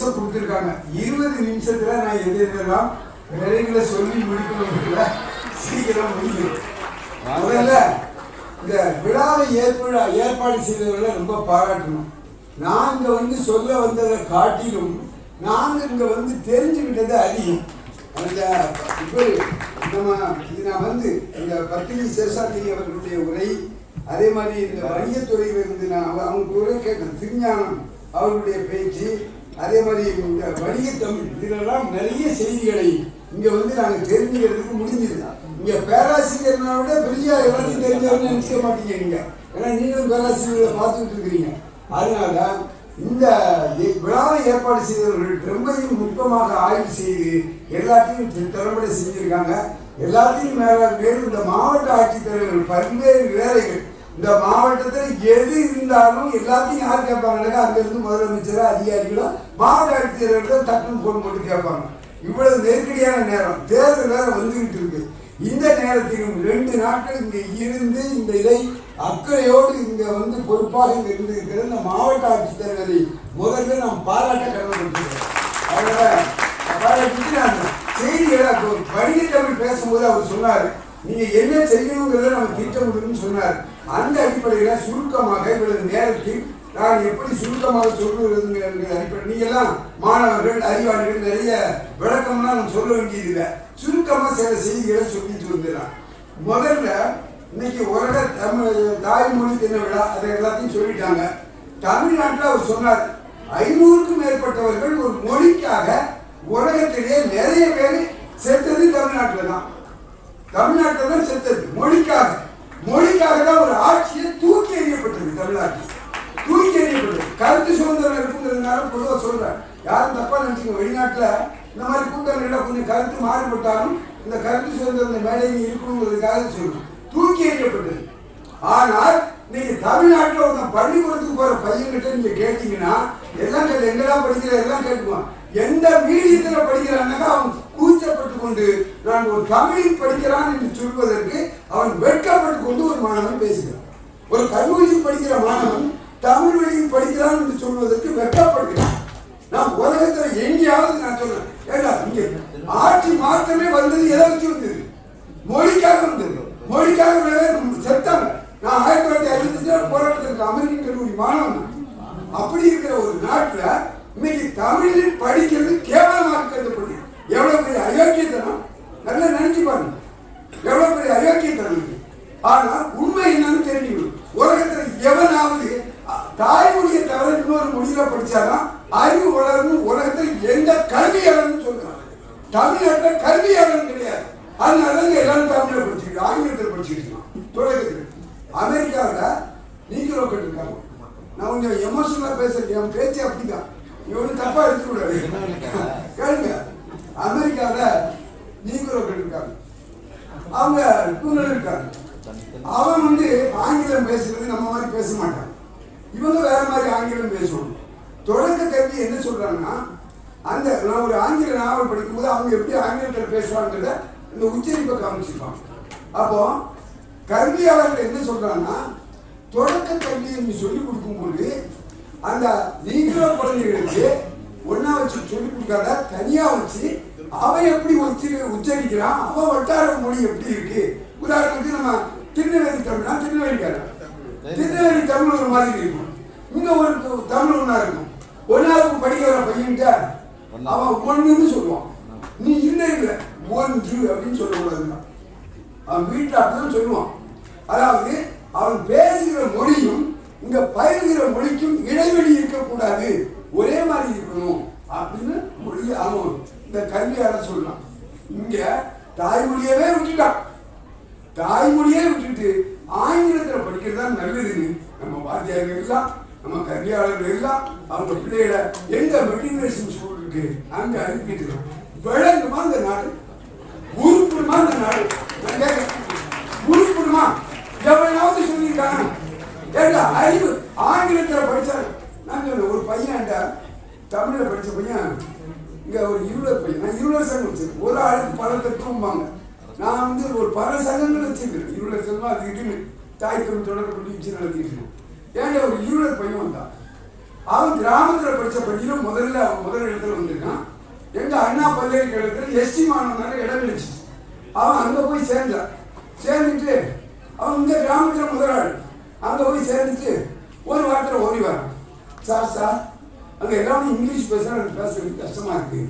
நிமிஷம் கொடுத்துருக்காங்க. இருபது நிமிஷத்துல நான் எது எதெல்லாம் விலைகளை சொல்லி முடிக்கணும்ல சீக்கிரம் முடியும் முதல்ல இந்த விழாவை ஏற்பட ஏற்பாடு செய்தவர்களை ரொம்ப பாராட்டணும். நாங்கள் வந்து சொல்ல வந்ததை காட்டிலும் நாங்கள் இங்கே வந்து தெரிஞ்சுக்கிட்டது அதிகம். அந்த இப்போ நம்ம இது நான் வந்து இந்த பத்திரி சேஷாத்திரி அவர்களுடைய உரை அதே மாதிரி இந்த வணிகத்துறையிலிருந்து நான் அவங்க உரை கேட்டேன் திருஞானம் அவர்களுடைய பேச்சு அதே மாதிரி இந்த வணிக தமிழ் இதெல்லாம் நிறைய செய்திகளை இங்க வந்து நாங்கள் தெரிஞ்சுக்கிறதுக்கு முடிஞ்சது இங்க பேராசிரியர்னா விட பெரிய எல்லாத்தையும் தெரிஞ்சவங்க நினைக்க மாட்டீங்க நீங்க. ஏன்னா நீங்களும் பேராசிரியர்களை பார்த்துட்டு இருக்கிறீங்க. அதனால இந்த விழாவை ஏற்பாடு செய்தவர்கள் ரொம்பையும் நுட்பமாக ஆய்வு செய்து எல்லாத்தையும் திறம்பட செஞ்சிருக்காங்க. எல்லாத்தையும் மேலே மேலும் இந்த மாவட்ட ஆட்சித்தலைவர்கள் பல்வேறு வேலைகள் இந்த மாவட்டத்தில் எது இருந்தாலும் எல்லாத்தையும் யார் கேட்பாங்கன்னா அங்கிருந்து முதலமைச்சரோ அதிகாரிகளோ மாவட்ட ஆட்சித்தலைவர்கள் டக்குன்னு போன் போட்டு கேட்பாங்க. இவ்வளவு நெருக்கடியான நேரம். தேர்தல் வேறு வந்துகிட்டு இருக்கு. இந்த நேரத்திலும் ரெண்டு நாட்கள் இங்கே இருந்து இந்த இதை அக்கறையோடு இங்கே வந்து பொறுப்பாக இங்கே இருந்திருக்கிற இந்த மாவட்ட ஆட்சித்தலைவரை முதல்ல நாம் பாராட்ட கடமைப்பட்டிருக்கிறோம். அதனால பாராட்டிட்டு நான் செய்திகளை அப்போ தமிழ் பேசும்போது அவர் சொன்னார். நீங்க என்ன செய்யணுங்கிறத நம்ம திட்டமிடணும்னு சொன்னார். அந்த அடிப்படையில சுருக்கமாக இவரது நேரத்தில் நான் எப்படி சுருக்கமாக சொல்லுறதுங்கிற அடிப்படை நீங்க எல்லாம் மாணவர்கள் அறிவாளிகள் நிறைய விளக்கம்லாம் நான் சொல்ல வேண்டியதில்லை. சுருக்கமா சில செய்திகளை சொல்லிட்டு வந்துடுறேன் முதல்ல இன்னைக்கு உலக தமிழ் தாய்மொழி தின விழா அதை எல்லாத்தையும் சொல்லிட்டாங்க. தமிழ்நாட்டில் அவர் சொன்னார் ஐநூறுக்கும் மேற்பட்டவர்கள் ஒரு மொழிக்காக உலகத்திலேயே நிறைய பேர் செத்தது தமிழ்நாட்டில் தான். தமிழ்நாட்டில் தான் செத்தது. மொழிக்காக. மொழிக்காக தான் ஒரு ஆட்சியை தூக்கி எறியப்பட்டது தமிழ்நாட்டில். தூக்கி எறியப்பட்டது. கருத்து சுதந்திரம் இருக்குங்கிறதுனால பொதுவாக சொல்கிறேன் யாரும் தப்பா நினச்சிங்க வெளிநாட்டில் இந்த மாதிரி கூட்டங்களில் கொஞ்சம் கருத்து மாறுபட்டாலும் இந்த கருத்து சுதந்திரம் இந்த மேடையில் இருக்கணுங்கிறதுக்காக சொல்றேன். தூக்கி எறியப்பட்டது. ஆனால் நீங்க தமிழ்நாட்டில் ஒருத்தன் பள்ளிக்கூடத்துக்கு போற பையன்கிட்ட நீங்க கேட்டீங்கன்னா எல்லாம் கேட்டு எங்கெல்லாம் படிக்கிற எல்லாம் கேட்டுக்குவான். எந்த மீடியத்தில் படிக்கிறான்னாக்கா அவன் கூச்சப்பட்டு கொண்டு நான் ஒரு தமிழில் படிக்கிறான் என்று சொல்வதற்கு அவன் வெட்கப்பட்டு கொண்டு ஒரு மாணவன் பேசுகிறான். ஒரு கல்லூரியில் படிக்கிற மாணவன் தமிழ் வழியில் படிக்கிறான் என்று சொல்வதற்கு வெட்கப்படுகிறான். நான் உலகத்தில் எங்கேயாவது நான் சொல்றேன் ஏண்டா இங்கே ஆட்சி மாற்றமே வந்தது எதை வச்சு வந்தது. மொழிக்காக வந்தது மொழிக்காக செத்தாங்க. நான் ஆயிரத்தி தொள்ளாயிரத்தி அறுபத்தஞ்சு போராட்டத்திற்கு அமெரிக்க கல்லூரி மாணவன். அப்படி இருக்கிற ஒரு நாட்டில் இன்னைக்கு தமிழில் படிக்கிறது கேவலமாக பண்ணி எவ்வளவு பெரிய அயோக்கியத்தனம்? நல்லா நினைச்சு பாருங்க. எவ்வளவு பெரிய அயோக்கியத்தனம் ஆனா உண்மை என்னன்னு தெரிஞ்சுக்கணும். உலகத்துல எவனாவது தாய்மொழியை தவிர இன்னொரு மொழியில படிச்சாதான் அறிவு வளரும் உலகத்தில் எந்த கல்வியாளர்னு சொல்றாங்க. தமிழ்நாட்டில் கல்வியாளர் கிடையாது. அதனால தான் எல்லாரும் தமிழ்ல படிச்சுக்கிட்டு ஆங்கிலத்தில் படிச்சுக்கிட்டு இருக்கான் தொடக்கத்தில் அமெரிக்காவில் நீக்கிறோக்கள் இருக்காங்க நான் கொஞ்சம் எமோஷனலாக பேசுறேன். என் பேச்சு அப்படிதான். இவனு தப்பா எடுத்துக்கூடாது கேளுங்க. அமெரிக்காவில் நீக்கிறோக்கள் இருக்காங்க. அவங்க டூலர் இருக்காங்க. அவன் வந்து ஆங்கிலம் பேசுறது நம்ம மாதிரி பேச மாட்டான். இவங்க வேற மாதிரி ஆங்கிலம் பேசுவாங்க. தொடக்க கல்வி என்ன சொல்றாங்கன்னா அந்த நான் ஒரு ஆங்கில நாவல் படிக்கும்போது அவங்க எப்படி ஆங்கிலத்தில் பேசுறாங்கிறத இந்த உச்சரிப்பை காமிச்சிருப்பாங்க. அப்போ கல்வியாளர்கள் என்ன சொல்றாங்கன்னா தொடக்க கல்வியை நீ சொல்லிக் கொடுக்கும்போது அந்த நீங்களும் குழந்தைகளுக்கு ஒன்னா வச்சு சொல்லிக் கொடுக்காத தனியா வச்சு அவன் எப்படி உச்சரி உச்சரிக்கிறான்? அவன் வட்டார மொழி எப்படி இருக்கு? உதாரணத்துக்கு நம்ம திருநெல்வேலி தமிழ்னா திருநெல்வேலிக்காரன். திருநெல்வேலி தமிழ் ஒரு மாதிரி இருக்கும். இங்க ஒரு தமிழ் ஒன்றா இருக்கும். ஒன்னாவது படிக்கிற பையன்கிட்ட அவன் ஒண்ணுன்னு சொல்லுவான். நீ இல்லை இல்லை. ஒன்று அப்படின்னு சொல்லக்கூடாதுங்க. அவன் வீட்டில் அப்படிதான் சொல்லுவான். அதாவது அவன் பேசுகிற மொழியும் இங்க பயிர்கிற மொழிக்கும் இடைவெளி இருக்கக்கூடாது. ஒரே மாதிரி இருக்கணும். அப்படின்னு மொழி அவன் இந்த கல்வியாளர் சொல்லலாம் இங்க தாய்மொழியவே விட்டுட்டான். தாய்மொழியே விட்டுட்டு ஆங்கிலத்தில் படிக்கிறது தான் நல்லதுன்னு நம்ம வாத்தியார்கள் எல்லாம் நம்ம கல்வியாளர்கள் எல்லாம் அவங்க பிள்ளைகளை எங்க மெட்ரிகுலேஷன் ஸ்கூல் இருக்கு அங்க அனுப்பிட்டு இருக்கோம். விளங்குமா இந்த நாடு? உருப்பிடுமா இந்த நாடு? நான் கேட்கிறேன். உருப்பிடுமா? அறிவு. ஆங்கிலத்தில் படித்தார் நான் சொன்னேன் ஒரு பையன்டா தமிழில் படித்த பையன் இங்கே ஒரு இருளர் பையன். நான் இருளர் சங்கம் வச்சிருக்கேன். ஒரு ஆளுக்கு பல தத்துவம்பாங்க நான் வந்து ஒரு பல சங்கங்கள் வச்சிருக்கேன் இருளர் சங்கம் அது இதுன்னு தாய் தமிழ் தொடர்பு பண்ணி வச்சு நடத்திட்டு இருக்கேன் ஏன்டா ஒரு இருளர் பையன் வந்தான். அவன் கிராமத்தில் படித்த பையனும் முதல்ல அவன் முதல் வந்திருக்கான். எங்கள் அண்ணா பல்கலைக்கழகத்தில் எஸ்டி மாணவனால இடம் கிடைச்சிச்சு அவன் அங்கே போய் சேர்ந்தான். சேர்ந்துட்டு அவன் இந்த கிராமத்தில் முதலாளி. அங்கே போய் சேர்ந்துட்டு ஒரு வாரத்தில் ஓடி வரோம் சார் சார் அங்கே எல்லாரும் இங்கிலீஷ் பேசுறா எனக்கு பேசுறது கஷ்டமாக இருக்குது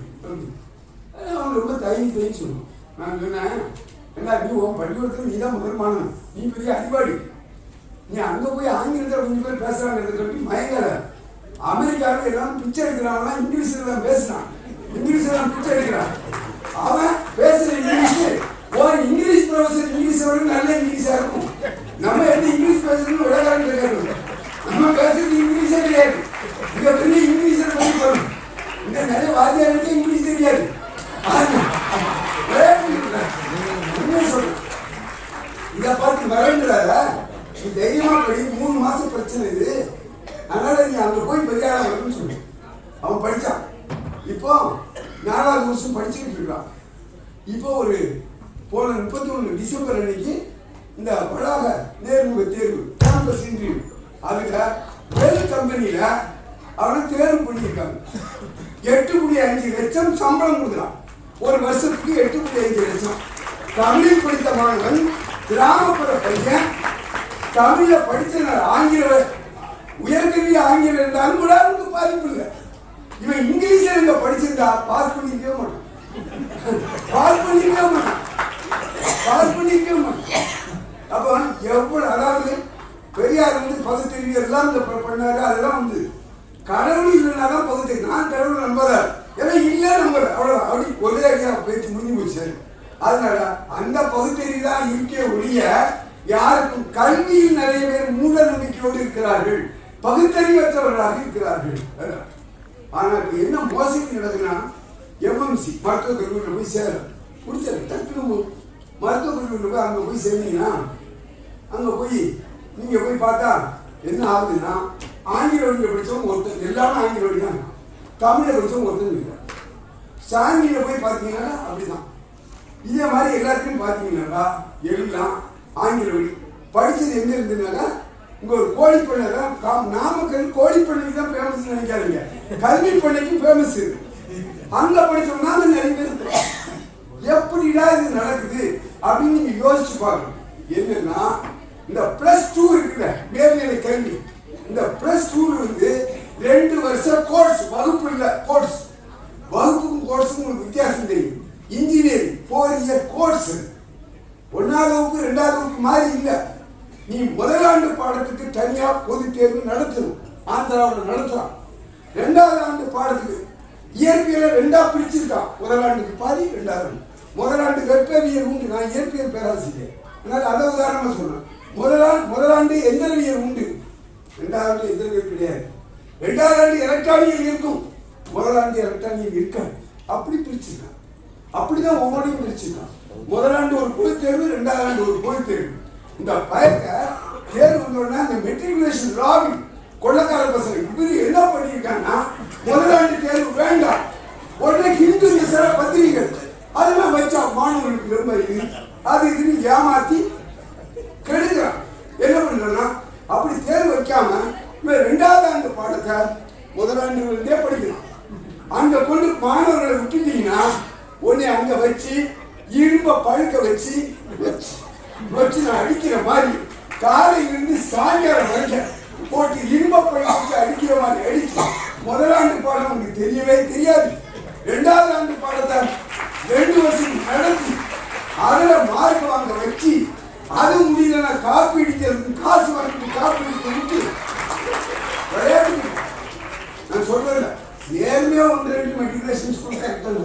அவன் ரொம்ப தயங்கி தயங்கி சொல்லுவோம் நான் சொன்னேன் என்ன நீ உன் பள்ளிக்கூடத்தில் நீ தான் முதல்மானம் நீ பெரிய அதிபாடி நீ அங்கே போய் ஆங்கிலத்தில் கொஞ்சம் பேர் பேசுறாங்க சொல்லி மயங்கல. அமெரிக்காவில் எல்லாம் பிச்சை எடுக்கிறாங்கன்னா இங்கிலீஷில் தான் பேசுகிறான் இங்கிலீஷில் தான் பிச்சை எடுக்கிறான். அவன் பேசுகிற இங்கிலீஷ் ஒரு இங்கிலீஷ் ப்ரொஃபஸர் இங்கிலீஷ் நல்ல இங்கிலீஷாக இருக்கும். நம்ம எப்படி இங்கிலீஷ் பேசுறது விளையாட கிடையாது நம்ம பேசுறது இங்கிலீஷே கிடையாது. இங்க பெரிய இங்கிலீஷ்ல பண்ணி போகணும் இங்க நிறைய வாத்தியாருக்கு இங்கிலீஷ் தெரியாது. விளையாட்டு இதை பார்த்து வரேன்றார? நீ தைரியமா படி. மூணு மாசம் பிரச்சனை இது. அதனால நீ அங்க போய் பெரிய வரும்னு சொல்லு. அவன் படிச்சான். இப்போ நாலாவது வருஷம் படிச்சுக்கிட்டு இருக்கான். இப்போ ஒரு போன முப்பத்தி ஒன்று டிசம்பர் அன்னைக்கு இந்த வளாக நேர்முக தேர்வு கேம்பஸ் இன்டர்வியூ அதுல வேலை கம்பெனியில அவனை தேர்வு பண்ணியிருக்காங்க. எட்டு புள்ளி அஞ்சு லட்சம் சம்பளம் கொடுக்குறான். ஒரு வருஷத்துக்கு எட்டு புள்ளி அஞ்சு லட்சம். தமிழில் படித்த மாணவன் கிராமப்புற பையன் தமிழ படித்தனர் ஆங்கில உயர்கல்வி ஆங்கிலம் இருந்தாலும் கூட அவனுக்கு பாதிப்பு இல்லை. இவன் இங்கிலீஷில் இங்க படிச்சிருந்தா பாஸ் பண்ணிக்கவே மாட்டான். பாஸ் பண்ணிக்கவே மாட்டான். பாஸ் பண்ணிக்கவே மாட்டான். அப்போ எவ்வளோ அதாவது பெரியார் வந்து பகுத்தறிவு எல்லாம் இந்த பண்ணாரு அதெல்லாம் வந்து கடவுள் இல்லைன்னா தான் பகுத்தறிவு. நான் கடவுள் நம்புறார் ஏன்னா இல்லை நம்புற அவ்வளோ அப்படி ஒரே அடியாக பேச்சு முடிஞ்சு போச்சு. அதனால அந்த பகுத்தறிவு தான் இருக்கே ஒழிய யாருக்கும் கல்வியில் நிறைய பேர் மூட நம்பிக்கையோடு இருக்கிறார்கள். பகுத்தறிவற்றவர்களாக இருக்கிறார்கள். ஆனால் என்ன மோசடி நடக்குன்னா எம்எம்சி மருத்துவக் கல்லூரியில் போய் சேரும் முடிச்சது டக்குனு மருத்துவக் கல்லூரியில் போய் அங்கே போய் சேர்ந்தீங்கன்னா அங்கே போய் நீங்கள் போய் பார்த்தா என்ன ஆகுதுன்னா ஆங்கில வழியில் படித்தவங்க ஒருத்தர் எல்லாரும் ஆங்கில வழி தான் தமிழில் படித்தவங்க ஒருத்தர் இல்லை. சாங்கியில் போய் பார்த்தீங்கன்னா அப்படிதான். இதே மாதிரி எல்லாத்தையும் பார்த்தீங்கன்னாக்கா எல்லாம் ஆங்கில வழி படித்தது எங்கே இருந்ததுனாக்கா இங்கே ஒரு கோழிப்பண்ணை தான் கா- நாமக்கல் கோழிப்பண்ணைக்கு தான் ஃபேமஸ் நினைக்காதீங்க. கல்வி பண்ணைக்கு ஃபேமஸ் அங்கே படிச்சோம்னா அது நிறைய பேர் எப்படிடா இது நடக்குது அப்படின்னு நீங்கள் யோசிச்சு பாருங்க என்னன்னா இந்த பிளஸ் டூ இருக்குல்ல மேல்நிலை கல்வி. இந்த பிளஸ் டூ வந்து ரெண்டு வருஷம் கோர்ஸ் வகுப்பு இல்லை கோர்ஸ் வகுப்புக்கும் கோர்ஸுக்கும் உங்களுக்கு வித்தியாசம் தெரியும். இன்ஜினியரிங் ஃபோர் இயர் கோர்ஸ் ஒன்றாவது வகுப்பு ரெண்டாவது வகுப்பு மாதிரி இல்லை. நீ முதலாண்டு பாடத்துக்கு தனியாக பொது தேர்வு நடத்தணும். ஆந்திராவில் நடத்துகிறான் ரெண்டாவது ஆண்டு பாடத்துக்கு இயற்பியலை ரெண்டா பிரிச்சிருக்கான். முதலாண்டுக்கு பாதி ரெண்டாவது முதலாண்டு வெப்பவியல் உண்டு. நான் இயற்பியல் பேராசிரியர். அதனால அதை உதாரணமாக சொன்னேன் முதலாண்டு முதலாண்டு எந்திரவியல் உண்டு. ரெண்டாவது எந்திரவியல் கிடையாது. ரெண்டாவது ஆண்டு எலக்ட்ரானியல் இருக்கும். முதலாண்டு எலக்ட்ரானியல் இருக்காது. அப்படி பிரிச்சிருக்கான். அப்படிதான் ஒவ்வொன்றையும் பிரிச்சிருக்கான். முதலாண்டு ஒரு பொது தேர்வு ரெண்டாவது ஆண்டு ஒரு பொது தேர்வு. இந்த பயத்தை தேர்வு வந்தோடனே அந்த மெட்ரிகுலேஷன் லாபி கொள்ளக்கார பசங்க இவரு என்ன பண்ணியிருக்காங்கன்னா முதலாண்டு தேர்வு வேண்டாம். உடனே ஹிந்து தேச பத்திரிகைகள் அதெல்லாம் வச்சா மாணவர்களுக்கு ரொம்ப இது அது இதுன்னு ஏமாத்தி கெடுக்கிறான் என்ன பண்ணுறேன்னா அப்படி தேர்வு வைக்காம இவன் ரெண்டாவது ஆண்டு பாடத்தை முதலாண்டு இருந்தே படிக்கிறான் அங்க கொண்டு மாணவர்களை விட்டுட்டீங்கன்னா உன்னை அங்கே வச்சு இரும்ப பழுக்க வச்சு வச்சு வச்சு நான் அடிக்கிற மாதிரி காலையிலிருந்து சாயங்காலம் வரைக்கும் போட்டு இரும்ப பழுக்க வச்சு அடிக்கிற மாதிரி அடிச்சு முதலாண்டு பாடம் உனக்கு தெரியவே தெரியாது. ரெண்டாவது ஆண்டு பாடத்தை ரெண்டு வருஷம் நடத்தி அதில் மார்க் வாங்க வச்சு அது முடியலன்னா காப்பி அடிக்கிறதுக்கு காசு வாங்கிட்டு காப்பி அடிக்க விட்டு. விளையாட்டு நான் சொல்றேன் நேர்மையா ஒன்று ரெண்டு மெட்ரிகுலேஷன் ஸ்கூல் கரெக்டாக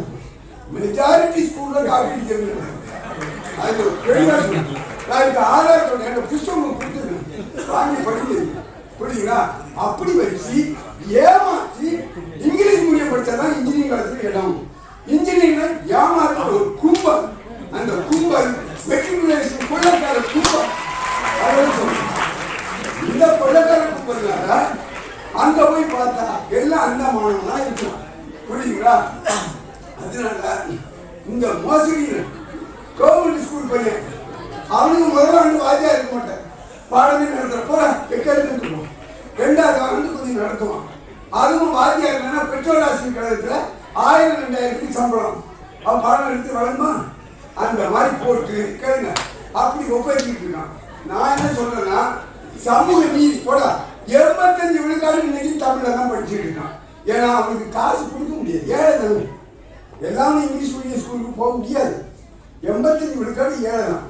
மெஜாரிட்டி ஸ்கூல்ல காப்பி அடிக்கிறது அது ஒரு நான் இதுக்கு ஆதார் சொல்றேன் எனக்கு புஸ்தகம் கொடுத்துருக்கேன். வாங்கி படிக்கிறது புரியுங்களா அப்படி வச்சு ஏமாற்றி இங்கிலீஷ் மீடியம் படிச்சாதான் இன்ஜினியரிங் காலத்துக்கு இடம். இன்ஜினியரிங்ல ஏமாற்ற ஒரு கும்பல். அந்த கும்பல் மெட்ரிகுலேஷன் கொள்ளக்கார கும்பல் அதான் சொல்றேன் இந்த கொள்ளக்கார கும்பல்னால அங்க போய் பார்த்தா எல்லாம் அந்த மாணவனா இருக்கலாம். புரியுங்களா அதனால இந்த மோசடி கவர்மெண்ட் ஸ்கூல் பையன் அவனுக்கு முதல்ல ஆண்டு வாத்தியா இருக்க மாட்டேன் பாடமே நடத்துற போற இருக்கும் ரெண்டாவது ஆண்டு கொஞ்சம் நடத்துவான். அதுவும் வாத்தியா இல்லைன்னா பெட்ரோல் ஆசிரியர் கழகத்துல ஆயிரம் ரெண்டாயிரத்துக்கு சம்பளம். அவன் பாடம் எடுத்து வளருமா அந்த மாதிரி போட்டு கேளுங்க. அப்படி ஒப்பேற்றிட்டு இருக்கான் நான் என்ன சொல்றேன்னா சமூக நீதி போடா. எண்பத்தஞ்சு விழுக்காடு இன்னைக்கு தமிழ்ல தான் படிச்சுட்டு இருக்கான். ஏன்னா அவனுக்கு காசு கொடுக்க முடியாது. ஏழை தமிழ் எல்லாமே இங்கிலீஷ் மீடியம் ஸ்கூலுக்கு போக முடியாது. எண்பத்தஞ்சு விழுக்காடு ஏழை தான்.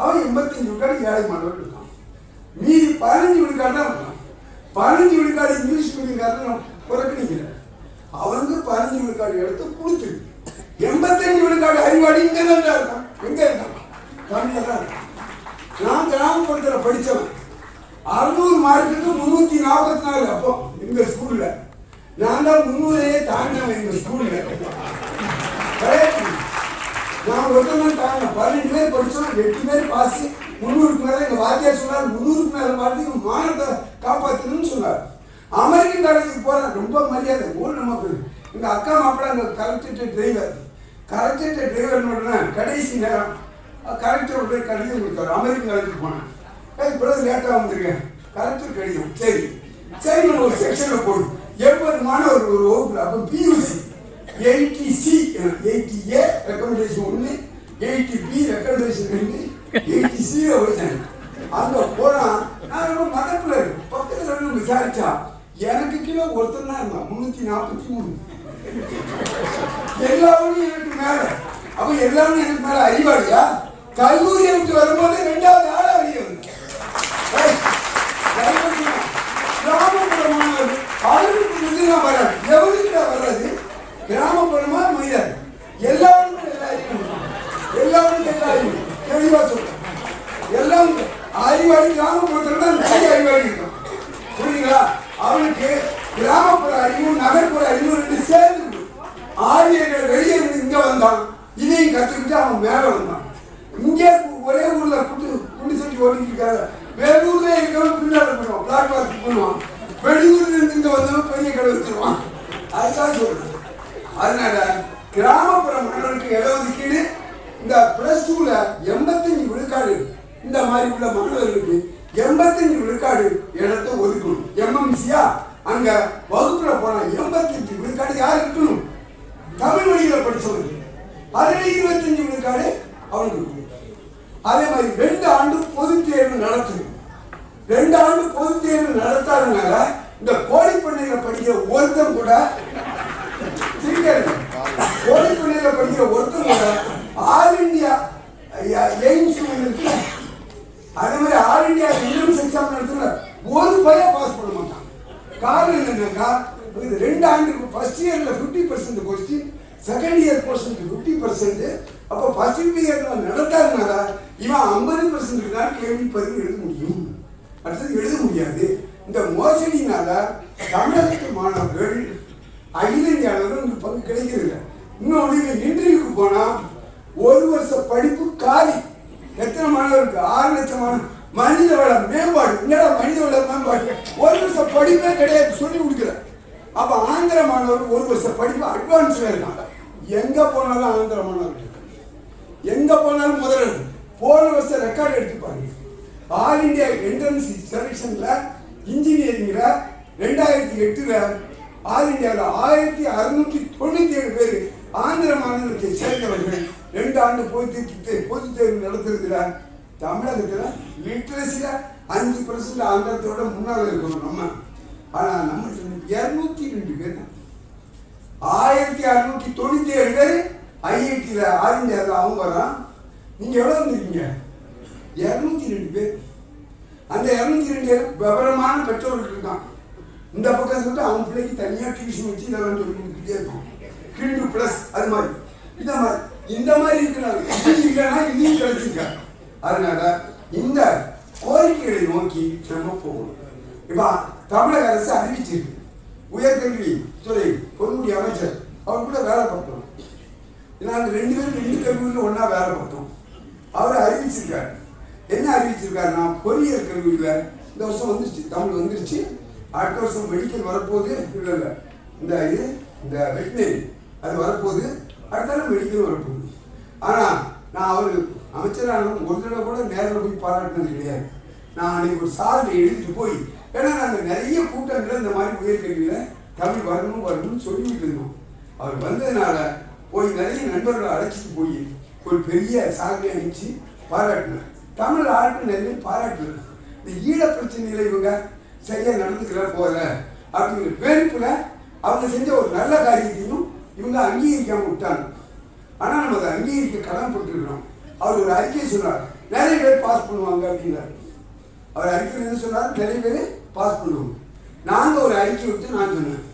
அவன் எண்பத்தஞ்சு விழுக்காடு ஏழை மாணவர்கள் இருக்கான். மீதி பதினஞ்சு விழுக்காடு தான் இருக்கான். பதினஞ்சு விழுக்காடு இங்கிலீஷ் மீடியம்காரன் நான் புறக்கணிக்கிறேன் அவனுக்கு பதினஞ்சு விழுக்காடு எடுத்து கொடுத்துருக்கு. எண்பத்தஞ்சு விழுக்காடு அறிவாளி இங்கே தான் இருக்கான் எங்கே இருக்கான் தமிழில் தான் நான் கிராமப்புறத்தில் படித்தவன் அறுநூறு மார்க்குக்கு முந்நூற்றி நாற்பத்தி நாலு. அப்போ எங்கள் ஸ்கூலில் நான் தான் முந்நூறையே தாண்டினேன் எங்கள் ஸ்கூலில் நான் ஒருத்தன் தாங்க பன்னெண்டு பேர் படித்தோம் எட்டு பேர் பாஸ் முந்நூறுக்கு மேலே எங்கள் வாத்தியார் சொன்னார். முந்நூறுக்கு மேலே மார்க்கு மானத்தை காப்பாற்றணும்னு சொன்னார். அமெரிக்கன் காலேஜுக்கு போகிறேன் ரொம்ப மரியாதை. ஊர் நமக்கு எங்கள் அக்கா மாப்பிள்ள அங்க கலெக்டர் டிரைவர் கலெக்டரேட் டிரைவர் கடைசி நேரம். கலெக்டர் போய் கடிதம் கொடுத்தாரு. அமெரிக்கன் கலெக்டர் போனேன். ஏய், இப்பதான் லேட்டாக வந்திருக்கேன் கலெக்டர் கடிதம். சரி. சரி நம்ம ஒரு செக்ஷனில் போடு. எண்பது மாணவர் ஒரு வகுப்பில். அப்போ PUC eighty C eighty A recommendation ஒன்று எயிட்டி பி ரெக்கமெண்டேஷன் ரெண்டு. எயிட்டி சி வச்சேன் அந்த போனால் நான் ரொம்ப மதப்பில் இருக்கேன். பக்கத்தில் விசாரிச்சா. எனக்கு கீழே ஒருத்தர் தான் இருந்தான். முன்னூத்தி நாற்பத்தி மூணு. எல்லாரும் எனக்கு மேல. அப்ப எல்லாரும் எனக்கு மேல அறிவாளியா? கல்லூரியை விட்டு வரும்போது ரெண்டாவது Uma. ஆறு லட்சம் மனித வள மேம்பாடு என்னடா மனித வள மேம்பாடு? ஒரு வருஷம் படிப்பே கிடையாது சொல்லி கொடுக்கல. அப்ப ஆந்திர மாணவர் ஒரு வருஷம் படிப்பு அட்வான்ஸ் இருக்காங்க எங்க போனாலும் ஆந்திர மாணவர் எங்க போனாலும் முதல்ல போன வருஷம் ரெக்கார்ட் எடுத்து பாருங்க. ஆல் இந்தியா என்ட்ரன்ஸ் செலெக்ஷன்ல இன்ஜினியரிங்ல ரெண்டாயிரத்தி எட்டுல ஆல் இந்தியாவில் ஆயிரத்தி அறுநூற்றி தொண்ணூத்தி ஏழு பேர் ஆந்திர மாநிலத்தை சேர்ந்தவர்கள். ரெண்டு ஆண்டு பொது பொது தேர்வு நடத்துறதுல தமிழகத்தில் லிட்ரஸில அஞ்சு பர்சன்ட் ஆங்கிலத்தோட முன்னால இருக்கணும் நம்ம. ஆனால் நம்ம இரநூத்தி ரெண்டு பேர் தான். ஆயிரத்தி அறுநூத்தி தொண்ணூத்தி ஏழு பேர் ஐஐடியில் ஆல் இந்தியாவில் அவங்க வரான் நீங்கள் எவ்வளோ வந்திருக்கீங்க? இரநூத்தி ரெண்டு பேர். அந்த இரநூத்தி ரெண்டு பேர் விவரமான பெற்றோர்கள் இருக்கான் இந்த பக்கம் சொல்லிட்டு அவங்க பிள்ளைக்கு தனியாக டியூஷன் வச்சு இதெல்லாம் சொல்லி கொடுத்துட்டே இருக்கும் கிண்டு ப்ளஸ் அது மாதிரி. இந்த மாதிரி. இந்த மாதிரி இருக்கிறாங்க. இது இல்லைன்னா இதையும் அதனால இந்த கோரிக்கைகளை நோக்கி நம்ம போகணும். இப்போ தமிழக அரசு அறிவிச்சிருக்கு. உயர்கல்வி துறை பொன்முடி அமைச்சர் அவர் கூட வேலை பார்த்தோம். நாங்கள் ரெண்டு பேரும் ரெண்டு கல்லூரியில் ஒன்றா வேலை பார்த்தோம். அவர் அறிவிச்சிருக்காரு. என்ன அறிவிச்சிருக்காருன்னா பொறியியல் கல்லூரியில் இந்த வருஷம் வந்துருச்சு. தமிழ் வந்துருச்சு. அடுத்த வருஷம் மெடிக்கல் வரப்போகுது. இல்லை இல்லை. இந்த இது இந்த வெட்டினரி அது வரப்போகுது. அடுத்த மெடிக்கல் வரப்போகுது. ஆனால் நான் அவருக்கு அமைச்சரான ஒரு தடவை கூட நேரில் போய் பாராட்டினது கிடையாது. நான் அன்னைக்கு ஒரு சாதனை எழுதிட்டு போய் ஏன்னா நாங்கள் நிறைய கூட்டங்களில் இந்த மாதிரி உயர்கல்வியில் தமிழ் வரணும் வரணும்னு சொல்லிட்டு இருந்தோம். அவர் வந்ததுனால போய் நிறைய நண்பர்களை அழைச்சிட்டு போய் ஒரு பெரிய சாதனை அனுப்பிச்சு பாராட்டினார். தமிழ் ஆட்டு நிறைய பாராட்டினார். இந்த ஈழ பிரச்சனையில் இவங்க சரியாக நடந்துக்கிற போல அப்படிங்கிற பேருப்புல அவங்க செஞ்ச ஒரு நல்ல காரியத்தையும் இவங்க அங்கீகரிக்காமல் விட்டாங்க. ஆனால் நம்ம அதை அங்கீகரிக்க கடமைப்பட்டிருக்கிறோம். அவர் ஒரு அறிக்கையை சொன்னார். நிறைய பேர் பாஸ் பண்ணுவாங்க அப்படின்னாரு. அவர் அறிக்கையில் என்ன சொன்னார்? நிறைய பேர் பாஸ் பண்ணுவாங்க. நாங்கள் ஒரு அறிக்கை விட்டு நான் சொன்னேன்.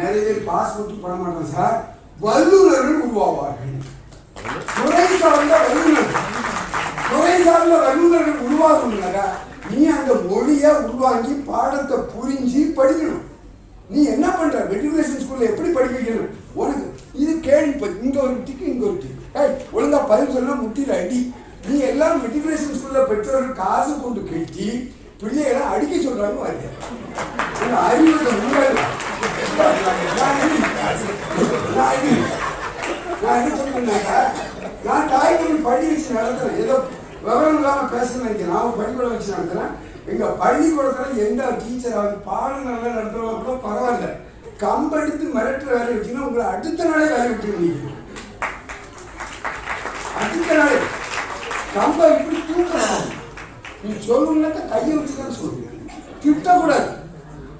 நிறைய பேர் பாஸ் மட்டும் பண்ண மாட்டோம் சார். வல்லுநர்கள் உருவாவார்கள். துறை சார்ந்த வல்லுநர்கள். துறை சார்ந்த வல்லுநர்கள் உருவாகணும்னாக்கா நீ அந்த மொழியை உருவாக்கி பாடத்தை புரிஞ்சு படிக்கணும். நீ என்ன பண்ற? மெட்ரிகுலேஷன் ஸ்கூல்ல எப்படி படிக்க வைக்கணும்? உனக்கு இது கேள்வி இங்க ஒரு டிக்கு இங்க ஒரு டிக்கு ஏய் ஒழுங்கா பதில் சொல்ல முட்டில அடி. நீ எல்லாம் மெட்ரிகுலேஷன் ஸ்கூல்ல பெற்றோர்கள் காசு கொண்டு கட்டி பிள்ளைகளை அடிக்க சொல்றாங்க வாரியா அறிவு உண்மையில நான் என்ன- நான் என்ன சொல்றேன்னாக்கா, நான் தாய்மொழி பள்ளி வச்சு நடத்துறேன். ஏதோ விவரம் இல்லாமல் பேச நினைக்கிறேன். நான் பள்ளிக்கூடம் வச்சு நடத்துறேன். எங்க பள்ளிக்கூடத்துல எந்த டீச்சர் ஆகுது பாடம் நல்லா நடத்துறவங்க கூட பரவாயில்ல. கம்பெடுத்து மிரட்டுற வேலை வச்சுன்னா உங்களை அடுத்த நாளே வேலை விட்டுருவீங்க. நீங்க நம்ம இப்படி தூக்கலாம் நீ சொல்லணும்னாக்கா கையை வச்சு தான் சொல்லுங்க திட்டக்கூடாது.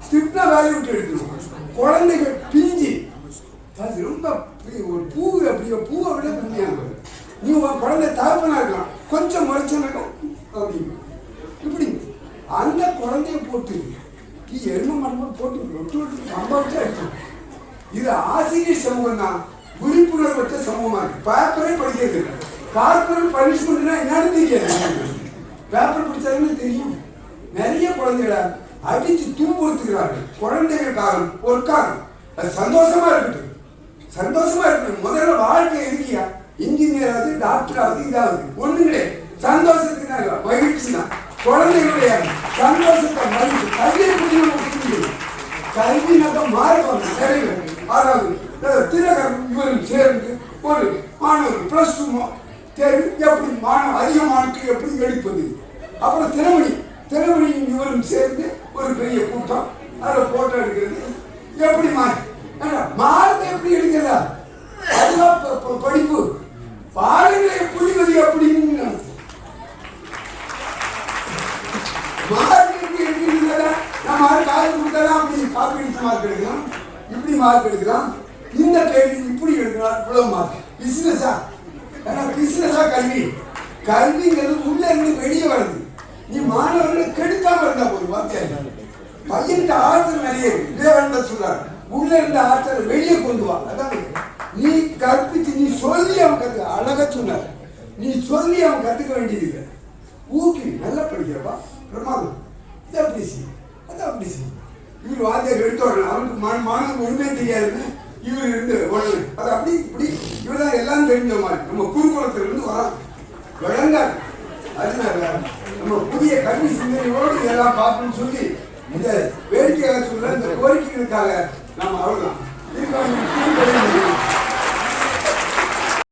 திட்ட வேலையை விட்டு எடுக்கணும் குழந்தைங்க பிஞ்சு. அது ரொம்ப ஒரு பூ அப்படியே பூவை விட பிஞ்சியாக நீ? உன் குழந்தை தகப்பனா இருக்கலாம். கொஞ்சம் முறைச்சனாக்கா அப்படின்னு. இப்படி அந்த குழந்தைய போட்டு நீ எரும மரமாக போட்டு ஒட்டு ஒட்டு சம்பாதிச்சு அடிக்கணும் இது ஆசிரியர் சமூகம் தான் விழிப்புணர்வற்ற சமூகமாக இருக்கு பேப்பரே படிக்கிறது இல்லை கார்பரேட் பனிஷ்மெண்ட்னா என்னன்னு தெரியல பேப்பர் படிச்சாலுமே தெரியும். நிறைய குழந்தைகளை அடித்து துன்புறுத்துகிறார்கள். குழந்தைகள் காரணம் ஒரு காரணம் அது சந்தோஷமா இருக்கட்டும். சந்தோஷமா இருக்கணும் முதல்ல வாழ்க்கை இருக்கியா இன்ஜினியர் ஆகுது டாக்டர் ஆகுது இதாவது. ஒண்ணு கிடையாது. சந்தோஷத்துக்கு மகிழ்ச்சி தான். குழந்தைகளுடைய சந்தோஷத்தை மகிழ்ச்சி. கல்வியை பற்றி நம்ம புரிஞ்சுக்கணும் கல்வி நகம் மாறுவாங்க நிறைய ஆறாவது தினகரன் இவரும் சேர்ந்து ஒரு மாணவர் பிளஸ் டூ தெரு எப்படி மான அதிக மார்க்கு எப்படி எடுப்பது? அப்புறம் திருமணி திருமணியும் இவரும் சேர்ந்து ஒரு பெரிய கூட்டம் அதில் போட்டோ எடுக்கிறது. எப்படி மாறி மார்க் எப்படி எடுக்கிறதா? அதுதான் படிப்பு. பாடங்களை புரிவது எப்படின்னு மார்க் எப்படி எடுக்கிறீங்களா நம்ம ஆள் காசு அப்படி காப்பி மார்க் எடுக்கலாம். இப்படி மார்க் எடுக்கலாம். இந்த கேள்வி இப்படி எடுக்கலாம் இவ்வளவு மார்க். பிசினஸா ஏன்னா பிசினஸா கல்வி. கல்விங்கிறது உள்ள இருந்து வெளியே வருது. நீ மாணவர்களை கெடுக்காம இருந்தா போதும் வார்த்தையா பையன்கிட்ட ஆற்றல் நிறைய இருக்கு விவேகானந்தர் சொல்றாரு. உள்ள இருந்த ஆற்றல் வெளியே கொண்டு வா. அதான் நீ கற்பித்து நீ சொல்லி அவன் கத்து அழகா சொன்னார். நீ சொல்லி அவன் கத்துக்க வேண்டியது இல்லை ஊக்கி நல்லா படிக்கிறப்பா பிரமாதம். இது அப்படி செய் அது அப்படி செய். இவர் வாத்தியார் எடுத்து அவனுக்கு மா மாணவன் ஒண்ணுமே தெரியாதுன்னு இவர் இருந்து உடனே. அது அப்படி இப்படி இவர் தான் எல்லாம் தெரிஞ்ச மாதிரி நம்ம குருகுலத்துல இருந்து வரான் அதனால நம்ம புதிய கல்வி சிந்தனையோடு இதெல்லாம் பார்க்கணும்னு சொல்லி இந்த வேடிக்கையாக சொல்ல இந்த கோரிக்கைகளுக்காக நாம் அவ்வளோதான் இதுக்காக